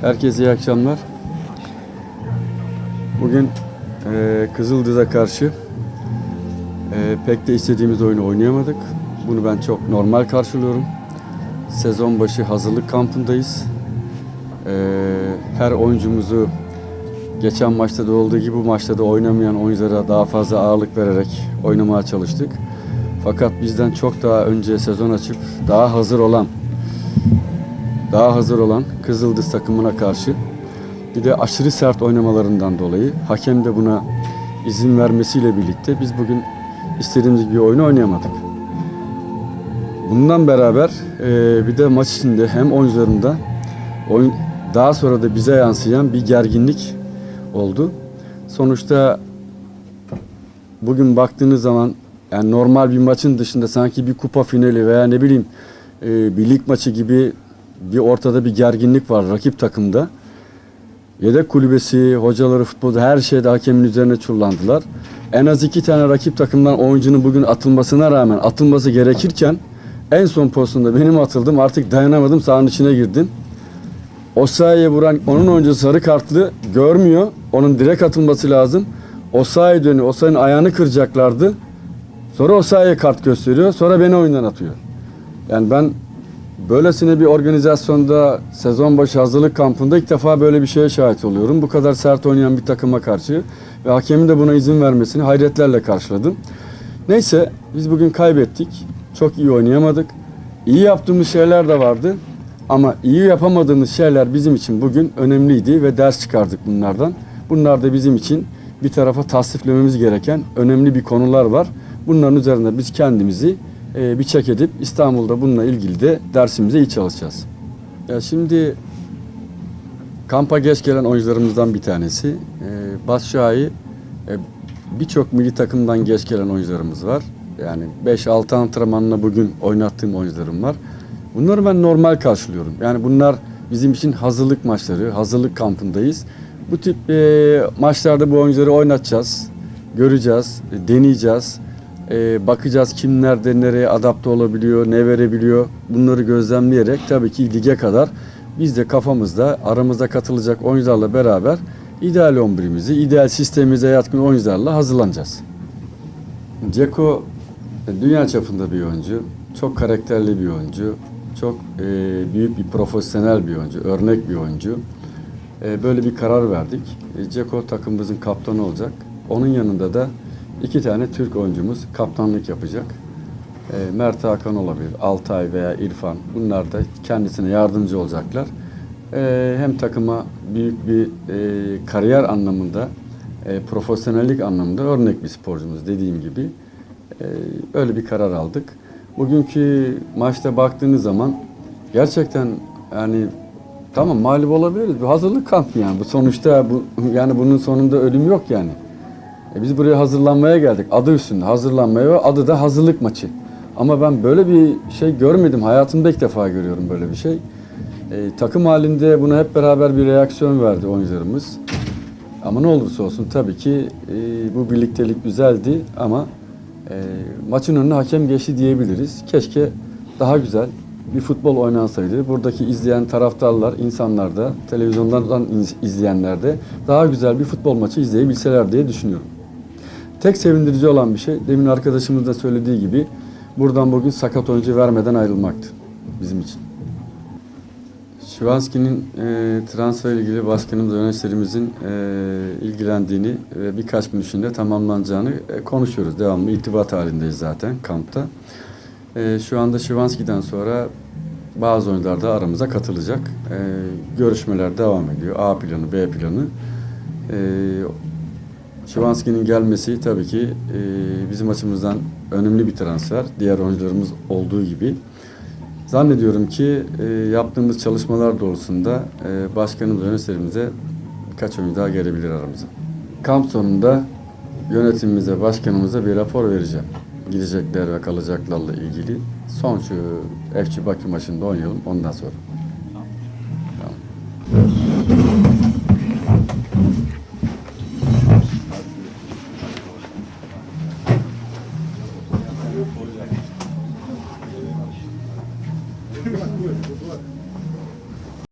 Herkese iyi akşamlar. Bugün e, Kızıldız'a karşı e, pek de istediğimiz oyunu oynayamadık. Bunu ben çok normal karşılıyorum. Sezon başı hazırlık kampındayız. E, her oyuncumuzu geçen maçta da olduğu gibi bu maçta da oynamayan oyunculara daha fazla ağırlık vererek oynamaya çalıştık. Fakat bizden çok daha önce sezon açıp daha hazır olan daha hazır olan Kızıldız takımına karşı bir de aşırı sert oynamalarından dolayı hakem de buna izin vermesiyle birlikte biz bugün istediğimiz gibi oyunu oynayamadık. Bundan beraber e, bir de maç içinde hem oyuncularında oyun daha sonra da bize yansıyan bir gerginlik oldu. Sonuçta bugün baktığınız zaman yani normal bir maçın dışında sanki bir kupa finali veya ne bileyim e, bir maçı gibi bir ortada bir gerginlik var rakip takımda. Yedek kulübesi, hocaları, futbolda her şeyde hakemin üzerine çullandılar. En az iki tane rakip takımdan oyuncunun bugün atılmasına rağmen atılması gerekirken en son pozisyonda benim atıldım. Artık dayanamadım sahanın içine girdim. O vuran onun oyuncusu sarı kartlı görmüyor. Onun direkt atılması lazım. O dönüyor. O ayağını kıracaklardı. Sonra o kart gösteriyor. Sonra beni oyundan atıyor. Yani ben böylesine bir organizasyonda sezon başı hazırlık kampında ilk defa böyle bir şeye şahit oluyorum. Bu kadar sert oynayan bir takıma karşı ve hakemin de buna izin vermesini hayretlerle karşıladım. Neyse biz bugün kaybettik. Çok iyi oynayamadık. İyi yaptığımız şeyler de vardı. Ama iyi yapamadığımız şeyler bizim için bugün önemliydi ve ders çıkardık bunlardan. Bunlar da bizim için bir tarafa tasdiflememiz gereken önemli bir konular var. Bunların üzerinde biz kendimizi bir çek edip İstanbul'da bununla ilgili de dersimize iyi çalışacağız. Ya şimdi kampa geç gelen oyuncularımızdan bir tanesi. E, e, birçok milli takımdan geç gelen oyuncularımız var. Yani 5-6 antrenmanla bugün oynattığım oyuncularım var. Bunları ben normal karşılıyorum. Yani bunlar bizim için hazırlık maçları, hazırlık kampındayız. Bu tip e, maçlarda bu oyuncuları oynatacağız, göreceğiz, e, deneyeceğiz. E, bakacağız kim nereye adapte olabiliyor, ne verebiliyor. Bunları gözlemleyerek tabii ki lige kadar biz de kafamızda aramızda katılacak oyuncularla beraber ideal 11'imizi, ideal sistemimize yatkın oyuncularla hazırlanacağız. Ceko e, dünya çapında bir oyuncu, çok karakterli bir oyuncu, çok e, büyük bir profesyonel bir oyuncu, örnek bir oyuncu. E, böyle bir karar verdik. E, Ceko takımımızın kaptanı olacak. Onun yanında da iki tane Türk oyuncumuz kaptanlık yapacak. E, Mert Hakan olabilir, Altay veya İrfan. Bunlar da kendisine yardımcı olacaklar. E, hem takıma büyük bir e, kariyer anlamında, e, profesyonellik anlamında örnek bir sporcumuz dediğim gibi. E, öyle bir karar aldık. Bugünkü maçta baktığınız zaman gerçekten yani tamam mağlup olabiliriz. Bu hazırlık kampı yani. Bu sonuçta bu yani bunun sonunda ölüm yok yani. E biz buraya hazırlanmaya geldik. Adı üstünde hazırlanmaya ve adı da hazırlık maçı. Ama ben böyle bir şey görmedim. Hayatımda ilk defa görüyorum böyle bir şey. E, takım halinde buna hep beraber bir reaksiyon verdi oyuncularımız. Ama ne olursa olsun tabii ki e, bu birliktelik güzeldi ama e, maçın önüne hakem geçti diyebiliriz. Keşke daha güzel bir futbol oynansaydı. Buradaki izleyen taraftarlar, insanlar da, televizyondan iz- izleyenler de daha güzel bir futbol maçı izleyebilseler diye düşünüyorum. Tek sevindirici olan bir şey, demin arkadaşımız da söylediği gibi buradan bugün sakat oyuncu vermeden ayrılmaktı bizim için. Şivanski'nin e, transfer ilgili başkanımız, yöneticilerimizin e, ilgilendiğini ve birkaç gün içinde tamamlanacağını e, konuşuyoruz. Devamlı irtibat halindeyiz zaten kampta. E, şu anda Şivanski'den sonra bazı oyuncular da aramıza katılacak. E, görüşmeler devam ediyor. A planı, B planı. E, Şivanski'nin gelmesi tabii ki e, bizim açımızdan önemli bir transfer. Diğer oyuncularımız olduğu gibi. Zannediyorum ki e, yaptığımız çalışmalar doğrultusunda e, başkanımız yöneticilerimize birkaç oyuncu daha gelebilir aramıza. Kamp sonunda yönetimimize, başkanımıza bir rapor vereceğim. Gidecekler ve kalacaklarla ilgili. Son şu FC Bakü maçında oynayalım ondan sonra. Tamam.